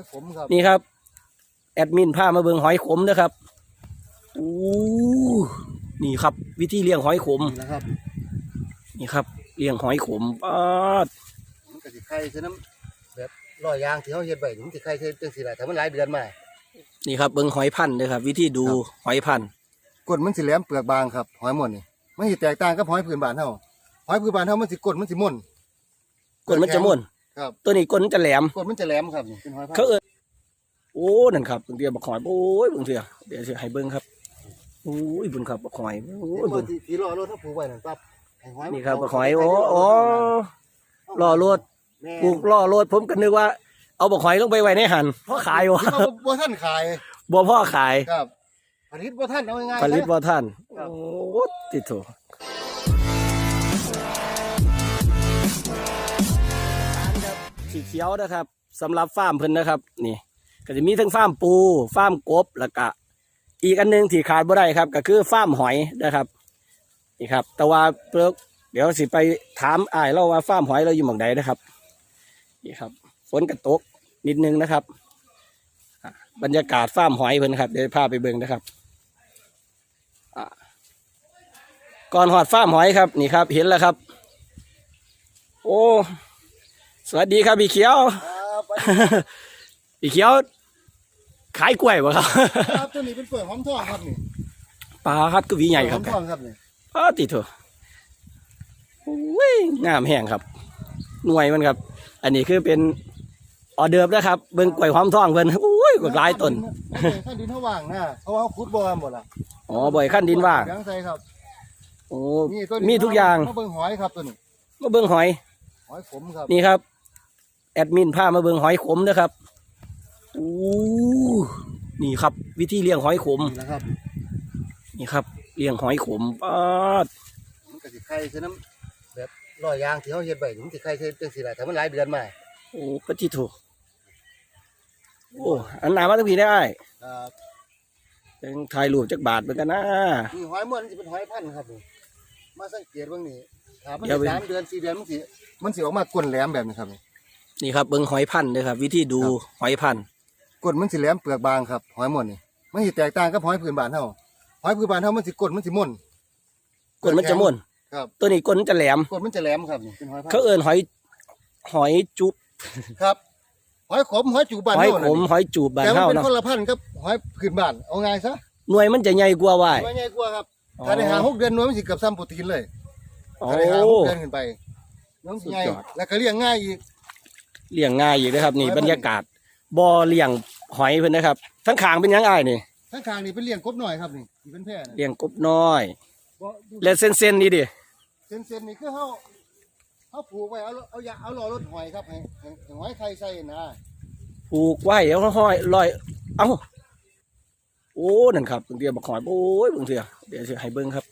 อยขมครับนี่ครับ แอดมินพามาเบิ่งหอยขมนะครับอู้นี่ครับ วิธีเลี้ยงหอยขม นี่นะครับนี่ครับเลี้ยงหอยขมปาดมันก็สิไข่ใส่น้ำแบบลอยยางที่เขาเฮ็ดไว้นี่มันสิไข่ใส่จังซี่ล่ะถ้ามันหลายเดือนมา นี่ครับเบิ่งหอยพันธุ์เด้อครับ วิธีดูครับ หอยพันธุ์ก้นมันสิแหลมเปลือกบางครับหอยม่อนนี่มันสิแตกต่างกับหอยพื้นบ้านเฮาหอยพื้นบ้านเฮามันสิก้นมันสิม่นก้นมันจะม่วน ครับ ตัวนี้ก้นมันจะแหลมก้นมันจะแหลมครับนี่เป็นหอยพันเขาธุ์เอิ้นโอ้นั่นครับเบิ่งเดียวบักหอยโอ้ยเบิ่งเดียวเดี๋ยวสิให้เบิ่งครับโอ้ยเบิ่งครับบักหอยโอ้ยเห็นบ่เบิ่งที่ที่รอรถถ้าปลูกไว้นั่นปั๊บให้หอยมันี่ครับเาบักหอยโอ้โอ้รอรถแม่ปลูกรอรถผมก็นึกว่า เอาบักหอยลงไปไว้ในหันพ่อขายวะที่ว่าบ่ท่านขายบ่พ่อขายครับผลิตบ่ท่านเอาง่ายๆผลิตซะบ่ท่านครับโอ้ติดโถ สีเขียวนะครับสำหรับฟาร์มเพิ่นนะครับ นี่ ก็จะมีทั้งฟาร์มปูฟาร์มกบแล้วก็อีกอันหนึงที่ขาดบ่ได้ครับ ก็คือฟาร์มหอยนะครับนี่ครับ แต่ว่าเปิกเดี๋ยวสิไปถามอ้ายเราว่าฟาร์มหอยเราอยู่หม่องใดนะครับนี่ครับฝนกระตกนิดนึงนะครับบรรยากาศฟาร์มหอยเพิ่นครับเดี๋ยวพาไปเบิ่งนะครับก่อนหอดฟาร์มหอยครับ นี่ครับ เห็นแล้วครับ โอ้ สวัสดีครับพี่เขียว ครับพี่เขียว ขายกล้วยบ่ครับครับตัวนี้เป็นกล้วยหอมทองครับนี่ปลาฮัดก็หวีใหญ่ครับกล้วยหอมทองครับนี่ปาติโถโอ้ยงามแห้งครับ หน่วยมันครับ อันนี้คือเป็นออเดิร์ฟนะครับ เบิ่งกล้วยหอมทองเพิ่นโอ้ยกว่าหลายต้นขั้นดินเท่าว่างนะเพราะว่าเขาขุดบ่อหมดละอ๋อบ่อยขั้นดินว่างยังใส่ครับโอ้นี่ตัวนี้มีทุกอย่างมาเบิ่งหอยครับตัวนี้มาเบิ่งหอย หอยขมครับ นี่ครับ แอดมินพามาเบิ่งหอยขมนะครับอู้นี่ครับ วิธีเลี้ยงหอยขม นี่นะครับนี่ครับเลี้ยงหอยขมปาดมันก็สิไข่ใส่น้ำแบบลอยยางที่เขาเฮ็ดไว้นี่มันสิไข่ใส่จังซี่ล่ะถ้ามันหลายเดือนมาโอ้ปฏิโถโอ้อันหนามาทั้งพีได้ครับเป็นถ่ายรูปจักบาทเหมือนกันนะ นี่หอยม่วนสิเป็นหอยพันธุ์ครับนี่มาสังเกตเบิ่งนี่ถ้ามันเดี๋ยวไป สามเดือนสี่เดือนมันสิมันสิออกมาก้นแหลมแบบนี้ครับนี่ นี่ครับเบิ่งหอยพันธุ์เลยครับ วิธีดูหอยพันธุ์ก้นมันสิแหลมเปลือกบางครับหอยม่วนนี่มันสิแตกต่างกับหอยพื้นบ้านเฮาหอยพื้นบ้านเฮามันสิก้นมันสิม่นก้นมันจะม่วนครับ ตัวนี้ก้นมันจะแหลมก้นมันจะแหลมครับนี่เป็นหอยพันธุ์เขาเอิ้นหอยหอยจุบครับหอยขมหอยจูบบ้านหอยเฮาขมหอยจูบบ้านแต่มันเฮาเป็นเนาะคนละพันธุ์กับหอยพื้นบ้านเอาง่ายซะหน่วยมันจะใหญ่กว่าว่ายไม่ใหญ่กว่าครับอ๋อถ้าได้หาหกเดือนหน่วยมันสิเกือบซ้ำโปรตีนเลยโอ้ถ้าได้หาหกเดือนขึ้นไปน้องสิใหญ่สุดยอดแล้วก็เลี้ยงง่ายอีก เลี้ยงง่ายอยู่นะครับ นี่หอยพันธุ์บรรยากาศบ่อเลี้ยงหอยเพิ่นนะครับ ทั้งขางเป็นหยังไงนี่ข้างๆนี่เป็นเลี้ยงกบหน่อยครับนี่นี่เป็นแพร่นะเลี้ยงกบน้อย บ่และเส้นๆนี่ดิเส้นๆนี่คือเฮาเฮาผูกไว้เอาเอายาเอาหล่อรถหอยครับให้ให้ให้หอยไข่ใส่นะผูกไว้แล้วห้อยลอย เอ้าโอ้นั่นครับเบิ่งเดียวบักหอยโอ้ยเบิ่งเดียวเดี๋ยวสิให้เบิ่งครับ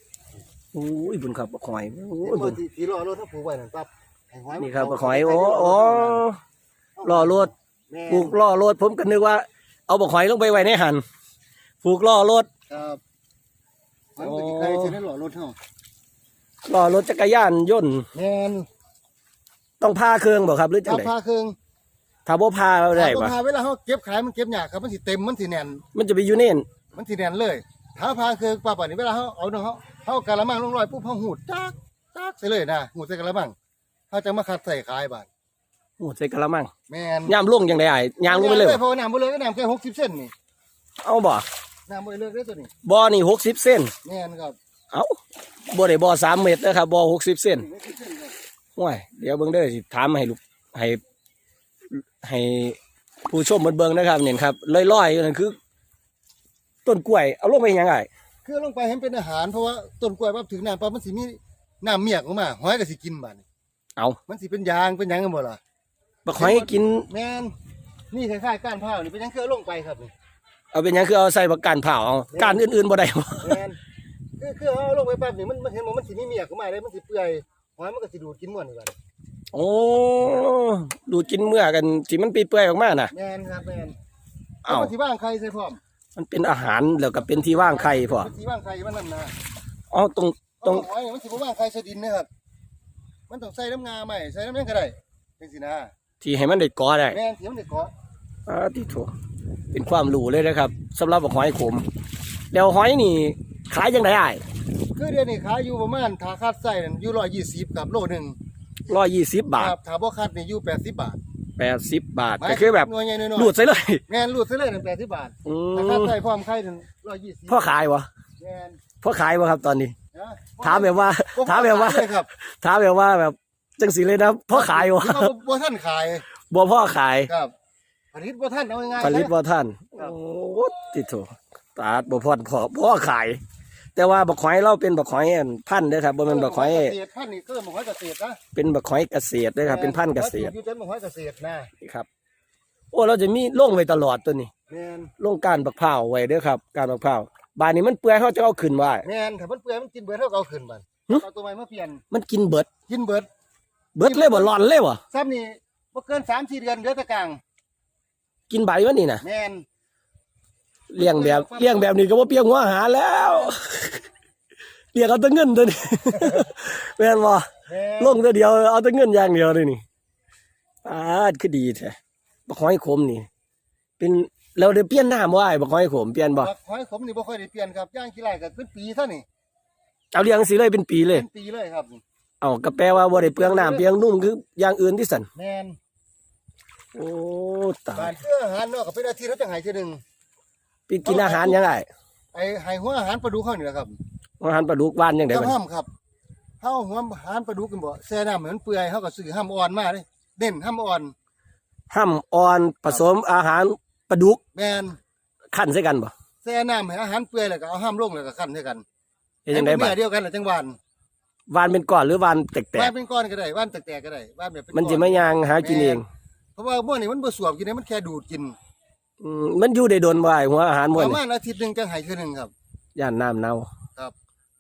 โอ้ยเบิ่งครับบักหอยโอ้เห็ยนบ่เบิ่งที่ที่หล่อรถถ้าผูกไว้นั่นปั๊บให้หอยมั นี่ครับเข้าบักหอยโอ้ไปโอ้ล่อรถแม่ผูกล่อรถผมก็นึกว่า เอาบักหอยลงไปไว้ในหันผูกล่อรถครับหอยมันก็สิไข่ใส่ในหล่อรถเฮาล่อรถจักรยานยนต์แม่นต้องพาเครื่องบ่ครับหรือจัจังบไดผ้าเครื่องถ้าบ่พาได้ถ้าปะผ้าเวลาเฮาเก็บขายมันเก็บยากครับมันสิเต็มมันสิแน่นมันจะไปอยู่เน่นมันสิแน่นเลยถ้าพาคือป้าป่านนี้เวลาเขาเอาเนาะเขาเขาเอากะละมังลงลอยปุ๊บเขาหูดจักจักใส่เลยนะหูดใส่กะละมัง เขาจะมาคัดใส่ขายบาทโอ้ใส่กะละมังแม่นยามลงจังได๋อ้ายยางลงไปเลยเพราะว่าน้ำบ่เลยก็น้ำแค่หกสิบเซนนี่เอาบ่น้ำบ่เลยได้ตัวนี้บ่อนี่60เส้นแม่นครับเอาบ่ได้บ่อ3เมตรนะครับบ่อ60เส้นหกสิบเซนครับห่วยเดี๋ยวเบิ่งเด้อสิถามให้ลูกให้ให้ผู้ชมมันเบิ่งนะครับเนี่ยครับลอยๆอยู่นั่นคือ ต้นกล้วยเอาลงไปยังไงคือลงไปให้มันเป็นอาหารเพราะว่าต้นกล้วยปั๊บถึงน้ำปั๊บมันสิมีน้ำเมียกออกมาหอยก็สิกินบาดนี้ เอามันสิเป็นยางเป็นหยังกันบ่ล่ะบักหอยกิน แม่นนี่คล้ายๆก้านพร้าวนี่เป็นหยังคือเอาลงไปครับนี่เอาเป็นหยังคือเอาใส่บักการเผาเอาการอื่นๆบ่ได้บ่แม่นคือคือเอาลงไปปั๊บนี่มันมันเห็นว่ามันสิมีเมียกออกมาเลยมันสิเปื่อยหอยมันก็สิดูดกินม่วนนี่บาดนี้โอ้ดูดกินเมื่อกันที่มันเปื่อยๆออกมาน่ะ แม่นครับแม่นเอ้าเอาที่ว่างใครใส่พร้อมมันเป็นอาหารแล้วก็เป็นที่ว่างไข่พอที่ว่างใครมันนั่นนะเอาตรงตรงเอาหอยมันสิบ่ว่างใครใส่ดินนะครับ มันต้องใส่น้ำงาใหม่ใส่น้ำยังก็ได้เป็นสินะที่ให้มันได้กอได้แม่นที่มันได้เกาะอ่าติโถเป็นความรู้เลยนะครับสำหรับบักหอยขม แล้วหอยนี่ขายยังไงอ้ายคือเดือนนี้ขายอยู่ประมาณถ้าคัดไส้นั่นอยู่ร้อยยี่สิบกับโลหนึ่งร้อยยี่สิบบาทครับถ้าบ่คัดนี่อยู่แปดสิบบาทแปดสิบบาทก็คือแบบหน่วยใหญ่หน่อยๆหลุดใส่เลยแม่นรูดซะเลยนั่นแปดสิบบาทอืถ้าคัดมไส้พร้อมไข่นั่นร้อยยี่สิบพ่อขายวะแม่นพ่อขายวะครับตอนนี้นะ ถามแบบว่าบ่ถามแบบว่าขยเลยครับถามแบบว่าแบบจังสีเลยนะพ่อขายวะที่ว่าบ่ท่านขายบ่พ่อขายครับผลิตบ่ท่านเอาง่ายๆผลิตนะ บ่ท่านครับ โอ้ติโถตาดบ่พอดพ่อพ่อขาย แต่ว่าบักหอยเราเป็นบักหอยอันพันธุ์เด้อครับบ่แม่นบักหอยเกษตรพันธุ์นี่ก็บักหอยเกษตรนะเป็นบักหอยเกษตรเด้อครับเป็นพันธุ์เกษตรอยู่จนบักหอยเกษตรนะครับ โอ้เราจะมีลงไว้ตลอดตัวนี้ แม่น ลงการบักพร้าวไว้เด้อครับ การบักพร้าว บานนี้มันเปื่อยเขาจะเอาขึ้นไว้แม่นถ้ามันเปื่อยมันกินเบิดเท่าเก่าขึ้นบัดหึเอาตัวใหม่มาเปลี่ยนมันกินเบิด กินเบิดเบิดเลยบ่ร้อนเลยบ่ซ้ำนี่บ่เกิน3-4เดือนเหลือแต่กลางกินใบมันนี่น่ะแม่นเลี้ยงแบบเลี้ยงแบบนี้ก็บ่เปียงหัวอาหารแล้วเลี้ยงเอาแต่เงินตัวนี้แม่นบ่แม่นลงตัวเดียวเอาแต่เงินอย่างเดียวเลยนี่อาดคือดีแท้บักหอยขมนี่ เป็น เราได้เปลี่ยนน้ำบ่อ้ายบักหอยขมเปลี่ยนบ่บักหอยขมนี่บ่ค่อยได้เปลี่ยนครับย่างขี้ไร่ก็เป็นปีเท่านี่เอาเลี้ยงสิเลยเป็นปีเลย เป็นปีเลยครับเอาก็แปลว่าบ่ได้เปลืองน้ำเปลืองนุ่มคืออย่างอื่นที่สั่นแม่นโอ้ตาบายดเพื่ออาหารเนาะก็เป็นอาทิตย์แล้วจังไห้ทีหนึงไปกินอาหารยังไงไอ้ไห้หัวอาหารปลาดุกเฮานี่แหละครับอาหารปลาดุกบ้านยังไงกับบัดห้ามครับเฮาหัวอาหารปลาดุกกันบ่แช่น้ำให้มันเปื่อยเฮาก็ซื้อห้ามอ่อนมาเด้เด่นห้ามอ่อนห้ำอ่อนผสมอาหาร ปลาดุกแม่นคั่นใส่กันบ่แช่น้ำให้อาหารเปื่อยแล้วก็เอาห้ามลงแล้วก็คั่นให้กันเฮ็ดจังได๋ให้บัมันดเดียวกันน่ะจังหวานหวานเป็นก้อนหรือหวานแตว่ากนเป็นก้อนก็ได้ว่านแตกๆก็ได้ว่านแบบเป็นๆมันสิมาย่างหากินเองเพราะว่าม่วนนี่มันบ่สวมกินได้มันแค่ดูดกินอืมมันอยู่ได้โดนบ่อ้ายหัวอาหารปมื้อระนี่มาณอาทิตย์หนึงจังให้เทื่อหนึงครับ ย่านน้ำเน่า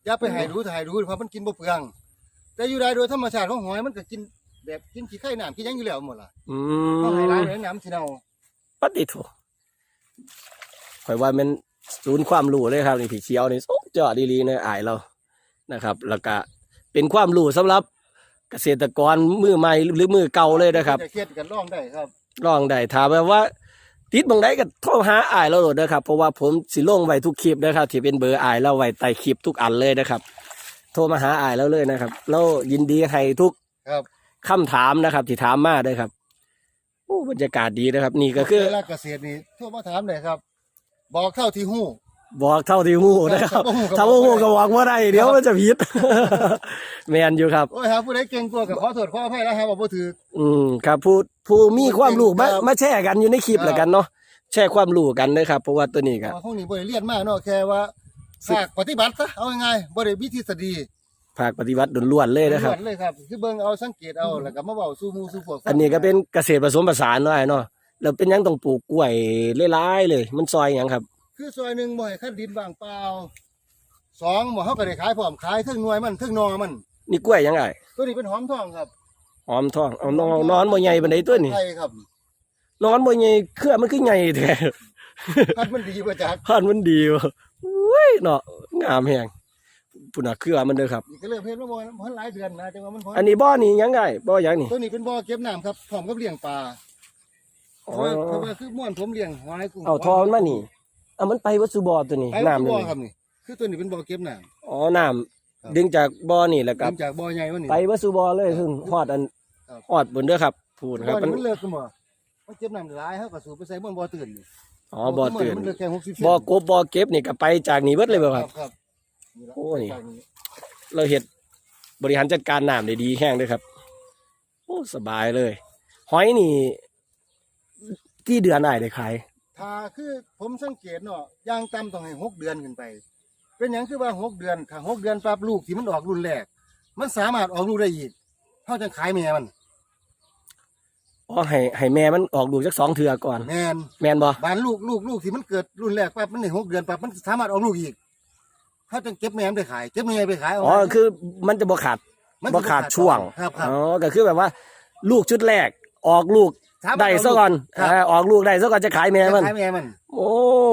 อย่าไปให้ดูถ้าให้ดูเพราะมันกินบ่เปลือง แต่อยู่ได้โดยธรรมชาติของหอยมันก็กินแบบกินขี้ไข่น้ำกินหยังอยู่แล้วหมดล่ะอืเฮาให้หลายมเลยน้ำสิเนาปฏิโถ ข่อยว่ามันศูนย์ความรู้เลยครับนี่ผีเขียวนี่สุดยอดดีๆในอายเรานะครับ แล้วก็เป็นความรู้สำหรับเกษตรกรมือใหม่หรือมือเก่าเลยนะครับจะเครียดกันร้องได้ครับลองได้ถามแบบว่าติดบางไดก็โทรหาอายเราโหลดนะครับ เพราะว่าผมสิลงไว้ทุกคลิปนะครับที่เป็นเบอร์อายเราไว้ใต้คลิปทุกอันเลยนะครับ โทรมาหาอายเราเลยนะครับเรายินดีให้ทุกครับคำถามนะครับ ที่ถามมาด้วยครับ โอ้บรรยากาศดีนะครับ นี่ก็คือ เวลาเกษตรนี่โทั่วมาถามได้ครับ บอกเท่าที่ฮู้ บอกเท่าที่หูนะครับถ้าบ่ฮู้ก็ถ้าบอกว่าหูก็บอกว่าได้เดี๋ยวมันจะผิดแมนอยู่ครับ โอ้ยหาผู้ใดเก่งกว่าก็ขอโทษขออภัยแล้วครับว่าบ่ถือ อืมครับผู้ผู้มีความรู้มาครับมาแชร์กันอยู่ในคลิปครับแล้วกันเนาะแชร์ความรู้กันนะครับเพราะว่าตัวนี้ก็ว่าห้องนี้บ่ได้เรียนมากเนาะแค่ว่าภาคปฏิบัติซะเอาง่ายๆบ่ได้มีทฤษฎี ภาคปฏิวัติล้วนๆเลยนะครับล้วนเลยครับ คือเบิ่งเอาสังเกตเอาแล้วก็มาเว้าสู่หมู่สู่พวกฟังอันนี้ก็เป็นเกษตรผสมผสานเนาะไอ้เนาะแล้วเป็นหยังต้องปลูกกล้วยหลายๆเลย มันซอยหยังครับ คือซอยหนึงบ่ให้คันดินว่างเปล่าสองบ่เฮาก็ได้ขายพร้อมขายเทั้งหน่วยมันเทั้งหนอมัน นี่กล้วยหยังไงตัวนี้เป็นหอมทองครับหอมทองเอานอนนอนบ่ใหญ่ปานใดตัวนี้ไทยครับนอนบ่ใหญ่เครือมันคือใหญ่แท้ พันธุ์มันดีกว่าจากพันธุ์มันดีว่ะอุ้ยเนาะงามแฮง พุ่นน่ะเครือมันเด้อครับ นี่ก็เริ่มเฮ็ดมาบ่มันหลายเดือนนะจังว่ามันพออันนี้บ่อนี่หยังไงบ่อหยังนี่ ตัวนี้เป็นบ่อเก็บน้ำครับพร้อมกับเลี้ยงปลาอ๋เพอราะว่าเพราะว่าคือม่วนผมเลี้ยงหอยกุ้งเอาทอมันมานี่เอามันไปวัดสุบ่อตัวนี้ไปน้ำบ่นี่อครับนี่คือตัวนี้เป็นบ่อเก็บน้ำ อ๋อน้ำดึงจากบ่อนี่แหละคเริ่รับมจากบ่อใหญ่วันนี้ ไปวัดสุบ่อเลยถึงฮอดอันครับ ฮอดบนเด้อครับพูดครับบ่อมันนี่มันเลิกกันบ่มันเก็บน้ำหลายเฮาก็สูบไปใส่บนบ่อตื่นนี่อ๋อบ่อตื่นมันเลิกแค่60เซนบ่อกบบ่อเก็บนี่ก็ไปจากนี่เบิดเลยบ่ครับ ครับนี่ละ โอ้นี่จากนี้เราเฮ็ดบริหารจัดการน้ำได้ดีแห้งเด้อครับ โอ้สบายเลย หอยนี่กี่เดือนได้ได้ขายถ้าคือผมสังเกตเนาะย่างต่ำต้องให้หกเดือนขึ้นไป เป็นหยังคือว่าหกเดือนถ้าหกเดือนปั๊บลูกที่มันออกรุ่นแรก มันสามารถออกลูกได้อีกเฮาจังขายแม่มันอ๋อให้ให้แม่มันออกลูกจักสองเทื่อก่อน แม่นแม่นบ่บานลูกลูกลูกที่มันเกิดรุ่นแรกปั๊บมันได้หกเดือนปั๊บมันสามารถออกลูกอีก เขาจะเก็บแม่มันไปขายเก็บแม่ไปขายเาอ๋อคือมันจะบ่ขาดมันบ่ขาดช่วงครับครับอ๋อก็คือแบบว่า ลูกชุดแรก ออกลูกสามารถได้ซะก่อนครับอ่าออกลูกได้ซะก่อนจะขายแม่มันขายแม่มันโอ้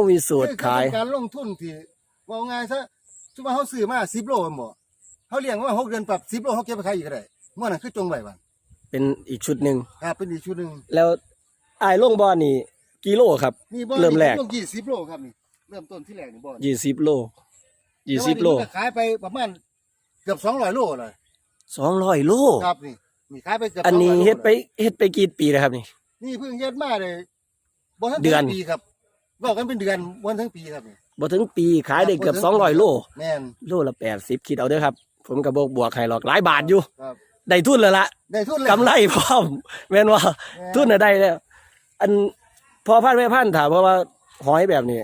มีสูตรขาย คือการลงทุนที่ว่าง่ายซะสมมติว่าเขาซื้อมาสิบโลแม่นบ่เขาเลี้ยงมาหกเดือนปั๊บสิบโลเขาเก็บไปขายอีกก็ได้เมื่อนั้นคือจงไว้บันเป็นอีกชุดหนึ่งครับเป็นอีกชุดหนึ่งแล้วอายลงบอนี่กิโลครับ นี่บ่เริ่มแรกนี่ยี่สิบโลครับนี่เริ่มต้นที่แรกนี่บ่นี่ยี่สิบโล ยี่สิบโล แต่ว่านี่มันก็ขายไปประมาณเกือบสองร้อยโลเลยสองร้อยโล ครับนี่นี่ขายไปเกือบอันนี้200โลเฮ็ดไปเฮ็ดไปกี่ปีแล้วครับนี่ นี่เพิ่งเฮ็ดมาเลยบ่ทันเดือน ถึงปีครับบอกกันเป็นเดือนวันทั้งปีครับนี่บ่ถึงปีขายได้เกือบบ่ถึสองร้อยโล แม่นโลละแปดสิบคิดเอาเด้อครับ ผมก็บอกบวกให้หรอกหลายบาทอยู่ ครับได้ทุนแล้วละได้ทุนเลยกำไรพร้อม แม่นว่า แม่นทุนน่ะได้แล้ว อันพอพันแม่พันถามเพราะว่าหอยแบบนี้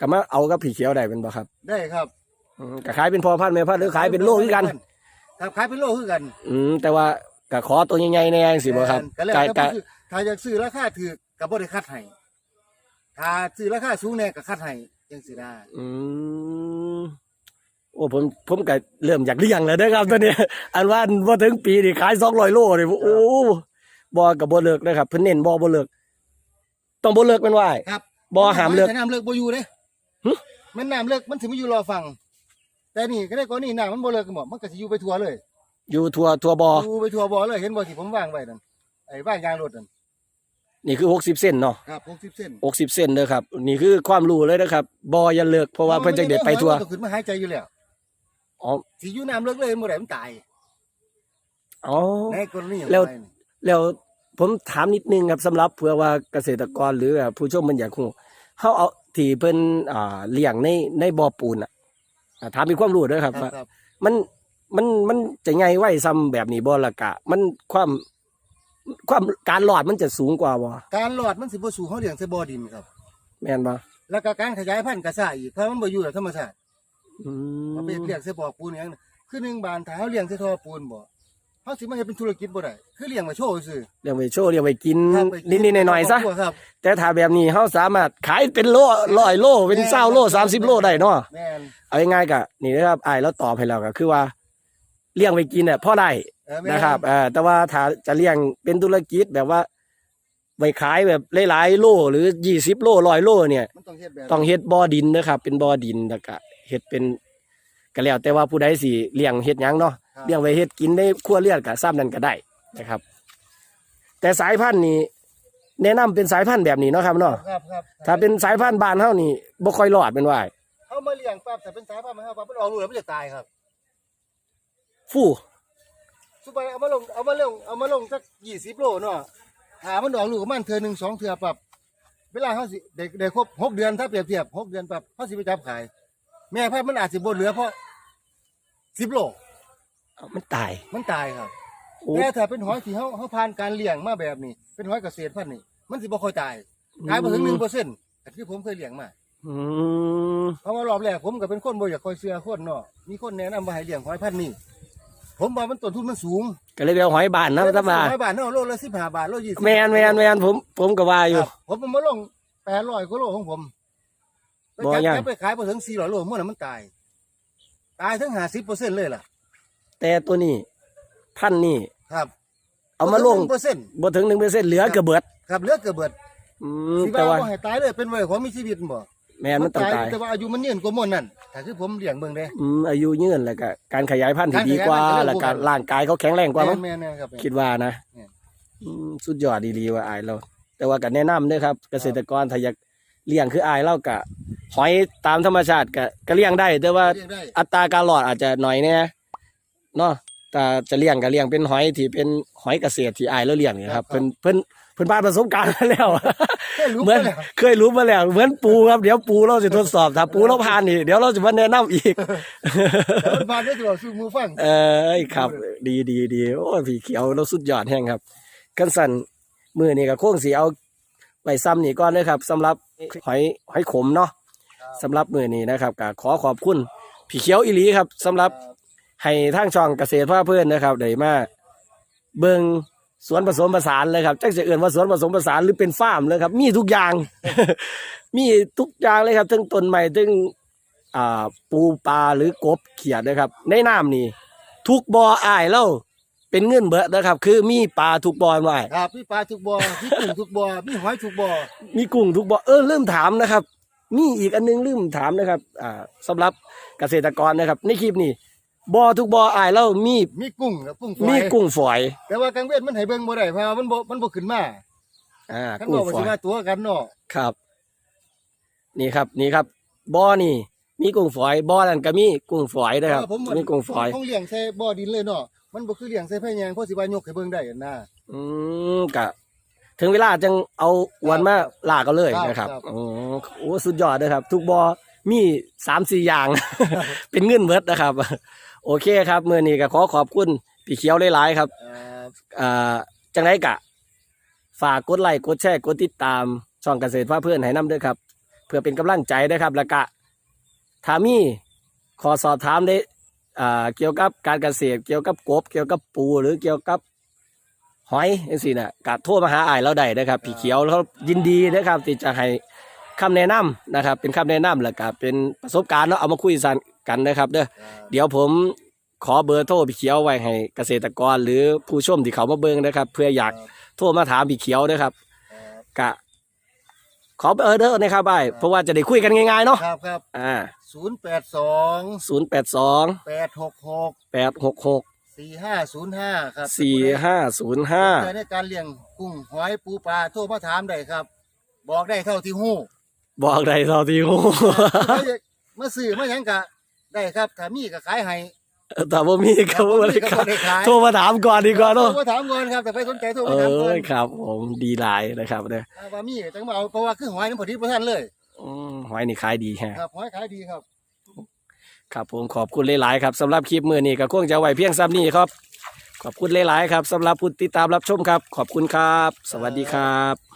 ก็มาเอากับผีเขียวได้เป็นบ่ครับ ได้ครับ อืมก็ขายเป็นพอพันแม่พันหรือขายเป็นโลคือกัน ครับขายเป็นโลคือกันอืมแต่ว่าก็ขอตัวใหญ่ๆแน่จังสิบ่ครับก็แล้วก็แต่ก็ผู้ซื้อถ้าอยากซื้อราคาถูกก็บ่ได้คัดให้ถ้าซื้อราคาสูงแน่ก็คัดให้จังสิได้อืมโอ้ผมผมก็เริ่มอยากเลี้ยงแล้วเด้อครับตอนนี้ อันว่าบ่ถึงปีนี่ขาย200โลนี่โอ้บ่ก็บ่เลิกนะครับเพิ่นเน้นบ่บ่เลิกต้องบ่เลิกแม่นว่าครับบ่ห้ามเลิก แต่น้ำเลิกบ่อยู่เด้หึมันน้ำเลิกมันสิมาอยู่รอฟัง แต่นี่ก็ได้กรณีน้ำมันบ่เลิกกันบ่มันก็สิอยู่ไปทั่วเลยอยู่ทั่วทั่วบ่ออยู่ไปทั่วบ่เลยเห็นบ่ที่ผมวางไว้นั่นไอ้ว่างยางรถนั่นนี่คือ 60เซนเนาะครับ60เส้น60เซนเด้อครับ นี่คือความรู้เลยนะครับบ่อย่าเลิกเพราะว่าเพิ่นจังได้ไปทั่วมันก็ขึ้นมาหายใจอยู่แล้วอ๋อสิอยู่น้ำเลิกเลยเมื่อไหร่มันตายอ๋อในกรณีของแล้วไฟนี่แล้วผมถามนิดนึงครับสำหรับเผื่อว่าเกษตรกรหรือแบบผู้ชมมันอยากรู้เฮาเอาที่เพิ่นอ่าเลี้ยงในในบ่อปูนอะ อ่าถามมีความรู้เด้อครับครับว่าครับมันมันมันจะไงไว้ซ้ำแบบนี้บ่ละกะ มันความความการหลอดมันจะสูงกว่าบ่การหลอดมันสิบ่สู่เฮาเลี้ยงใส่บ่อดินครับ แม่นบ่แล้วก็การขยายพันธุ์ก็ซ่าอีกเพราะมันบ่อยู่กับธรรมชาติอืมเอาไปเลี้ยงใส่บ่อปูนอย่างนั้นคือหนึ่งบานถ้าเฮาเลี้ยงใส่ท่อปูนบ่ เฮาสิมาเฮ็ดเป็นธุรกิจบ่ได้คือเลี้ยงไว้โชว์ซื่อเลี้ยงไว้โชว์เลี้ยงไว้กินครับไปกินิดๆหน่อยๆซะ ครบครัวครับแต่ถ้าแบบนี้เฮาสามารถขายเป็นโลร้อยโลเป็นเศร้าโลสามสิบโลได้เนาะแม่นเอาง่ายๆกะนี่นะครับอ้ายแล้วตอบให้แล้วก็คือว่า เลี้ยงไว้กินเนี่ยพ่อได้เออแม่นะครับเอ่อแต่ว่าถ้าจะเลี้ยงเป็นธุรกิจแบบว่าไว้ขายแบบหลายๆโลหรือยี่สิบโลร้อยโลเนี่ย มันต้องเฮ็ดแบบ ต้องเฮ็ดบ่อดินนะครับ เป็นบ่อดินแล้วก็เฮ็ดเป็น ก็แล้วแต่ว่าผู้ใดสิเลี้ยงเฮ็ดหยังเนาะครับ เลี้ยงไว้เฮ็ดกินในครัวเรือนก็ซ้ำนั่นก็ได้นะครับ แต่สายพันธุ์นี้แนะนำเป็นสายพันธุ์แบบนี้เนาะครับเนาะครับครับถ้าเป็นสายพันธุ์บ้านเฮานี่บ่ค่อยรอดเป็นว่าเฮามาเลี้ยงปั๊บแต่เป็นสายพันธุ์มันเฮาปั๊บมันออกลูกแล้วมันจะตายครับฟู่สุไปเอามาลงเอามาลงเอามาลงสัก20โลเนาะหามันออกลูกประมาณเทื่อหนึงสองเทื่อปั๊บเวลาเฮาสิได้ได้ครบหกเดือนถ้าเปรียบเทียบหกเดือนปั๊บเฮาสิไปจับขาย แม่พันธุ์มันอาจสิบ่เหลือเพราะ 10โลเอามันตาย มันตายครับโอ้ แต่ถ้าเป็นหอยที่เขาเขาผ่านการเลี้ยงมาแบบนี้ เป็นหอยเกษตรพันธุ์นี่มันสิบ่ค่อยตายตายบ่ถึงหนึ่งเปอร์เซ็นต์ที่ผมเคยเลี้ยงมา อืมเพราะว่ารอบแรกผมก็เป็นคนบ่อยากคอยเชื่อคนเนาะมีคนแนะนำว่าให้เลี้ยงหอยพันธุ์นี่ผมว่ามันต้นทุนมันสูงก็เลยไปเอาหอยบ้านนะธรรมดาหอยบาทเนาะโลละสิบห้าบาทโลยี่สิบแมนแมนแมนผมผมก็ว่าอยู่ผมเอามาลงแปดร้อยกว่าโลของผมไปบ่จับยังจับไปขายบ่ถึงสี่ร้อยโลเมื่อนั้นมันตาย ตายถึงห้าสิบเปอร์เซ็นต์เลยล่ะ แต่ตัวนี้พันธุ์นี่ ครับเอามาลงเปอร์เซ็นต์บ่ถึงหนึ่งเปอร์เซ็นต์เหลือเกือบเบิดครับเหลือเกือบเบิดอืมสิแต่ว่าว่าบ่ให้ตายเลยเป็นไว้ของมีชีวิตบ่แมนมันต้องตายแต่ว่าอายุมันยืนกว่าหมดนั่นถ้าคือผมเลี้ยงเบิ่งเด้ อืมอายุยืนแล้วก็การขยายพันธุ์ที่ดีกว่าการขยายพันธุ์ แล้วก็เร็วกว่าร่างกายเขาแข็งแรงกว่ามั้งแม่นๆครับคิดว่านะแม่น อืมสุดยอดดีๆว่าอายเรา แต่ว่าก็แนะนำเด้อครับ เกษตรกรถ้าอยาก เลี้ยงคืออายเราก็หอยตามธรรมชาติก็ก็เลี้ยงได้ แต่ว่าเลี้ยงได้อัตราการหลอดอาจจะหน่อยแน่เนาะแต่จะเลี้ยงก็เลี้ยงเป็นหอยที่เป็นหอยเกษตรที่อายแล้วเลี้ยงนี่ครับเพิ่นเพิ่นเพิ่นผ่านประสบการณ์มาแล้วแค่รู้เหมือนแล้วเคยรู้มาแล้วเหมือนปูครับเดี๋ยวปูเราจะทดสอบถ้าปูเราผ่านนี่เดี๋ยวเราจะมาแนะนำอีกแล้วมันมาได้ตัวสู้มือฟัง เออครับ ดีดีดีโอ้ยพี่เขียวเราสุดยอดแห้งครับ กันสั่นมือนี่ก็โค้งสีเอา ไว้ซ้ำนี่ก่อนเลยครับสำหรับหอยหอยขมเนาะสำหรับมือนี้นะครับก็ขอขอบคุณพี่เขียวอีหลีครับสำหรับให้ทางช่องเกษตรพ่อเพื่อนนะครับได้มาเบิงสวนผสมผสานเลยครับจักจะเอื่นว่าสวนผสมผสานหรือเป็นฟาร์มเลยครับ มีทุกอย่าง มีทุกอย่างเลยครับทั้งต้นไม้ทั้งอ่าปูปลาหรือกบเขียดนะครับ ในน้ำนี่ทุกบ่ออ้ายแล้ว เป็นเงินเบิดนะครับ คือมีปลาทุกบ่อไว้ครับมีปลาทุกบ่อมีกุ้งทุกบ่อมีหอยทุกบ่อมีกุ้งทุกบ่อเออลืมถามนะครับ มีอีกอันนึงลืมถามนะครับ อ่าสำหรับเกษตรกรนะครับ ในคลิปนี้บ่อทุกบ่ออ้ายแล้วมีมีกุ้งกับกุ้งฝอยมีกุ้งฝอย แต่ว่ากลางเว้นมันให้เบิ่งบ่ได้เพราะว่ามันบ่มันบ่ขึ้นมาอ่าท่านกุ้บงอกว่าฝอสิยมาตัวกันเนาะครับ นี่ครับ นี่ครับบ่อนี่ มีกุ้งฝอยบ่อนั่นก็มีกุ้งฝอยนะครับเออผมมีกุ้งฝอยผมเลี้ยงใส่บ่อดินเลยเนาะ มันบ่คือเลี้ยงใส่แพแยงเพราะสิว่ายกให้เบิ่งได้อะนะ อืมกะ ถึงเวลาจังเอาอวนมาลากเอาเลยครับนะครับครับ โอ้โอ้สุดยอดเลยครับ ทุกบ่อมีสามสี่อย่าง เป็นเงินเบิดนะครับ โอเคครับเมื่อนี้ก็ขอขอบคุณพี่เขียวหลายๆครับ อ่าอ่าจังไรกะ ฝากกดไลค์กดแชร์กดติดตาม ช่องเกษตรพ่อเพื่อนให้นำด้วยครับ เพื่อเป็นกำลังใจด้วยครับ แล้วก็ถ้ามีขอสอบถามได้อ่า เกี่ยวกับการเกษตร เกี่ยวกับกบ เกี่ยวกับปูหรือเกี่ยวกับหอยจังซี่น่ะกะโทรมาหาอายเราได้นะครับพี่เขียวเขายินดีนะครับที่จะให้คำแนะนำนะครับ เป็นคำแนะนำแล้วก็เป็นประสบการณ์เนาะเอามาคุยสานกันนะครับเด้อเดี๋ยวผมขอเบอร์โทรพี่เขียวไว้ให้เกษตรกรหรือผู้ชมที่เขามาเบิ่งนะครับ เพื่ออยากโทรมาถามพี่เขียวนะครับกะ ขอเบอร์เด้อนะครับไอ้เพราะว่าจะได้คุยกันง่ายๆเนาะครับครับอ่าศูนย์แปดสองศูนย์แปดสองแปดหกหกแปดหกหกสี่ห้าศูนย์ห้าครับสี่ห้าศูนย์ห้าใช้ในการเลี้ยงกุ้งหอยปูปลาโทรมาถามได้ครับ บอกได้เท่าที่หู้ บอกได้เท่าที่หูเมื่อซื้อมาหยังกะได้ครับถ้ามีก็ขายให้ แต่ว่ามีก็บ่ได้ก็ครับได้ขายโทรมาถามก่อนดีกว่าโทรเนาะมาถามก่อนครับแต่ไปสนใจโทรเอมาถามก่อนอครับผมดีหลายนะครับเนี่ยถ้าว่ามีจังมาเอาเพราะว่าคือหอยน้ำผลิตประทานเลยอืมหอยนี่ขายดีแฮะครับหอยขายดีครับ ครับผมขอบคุณหลายๆครับสำหรับคลิปมือนี้ก็คงจะไว้เพียงซ้ำนี้ครับ ขอบคุณหลายๆครับสำหรับผู้ติดตามรับชมครับ ขอบคุณครับ สวัสดีครับ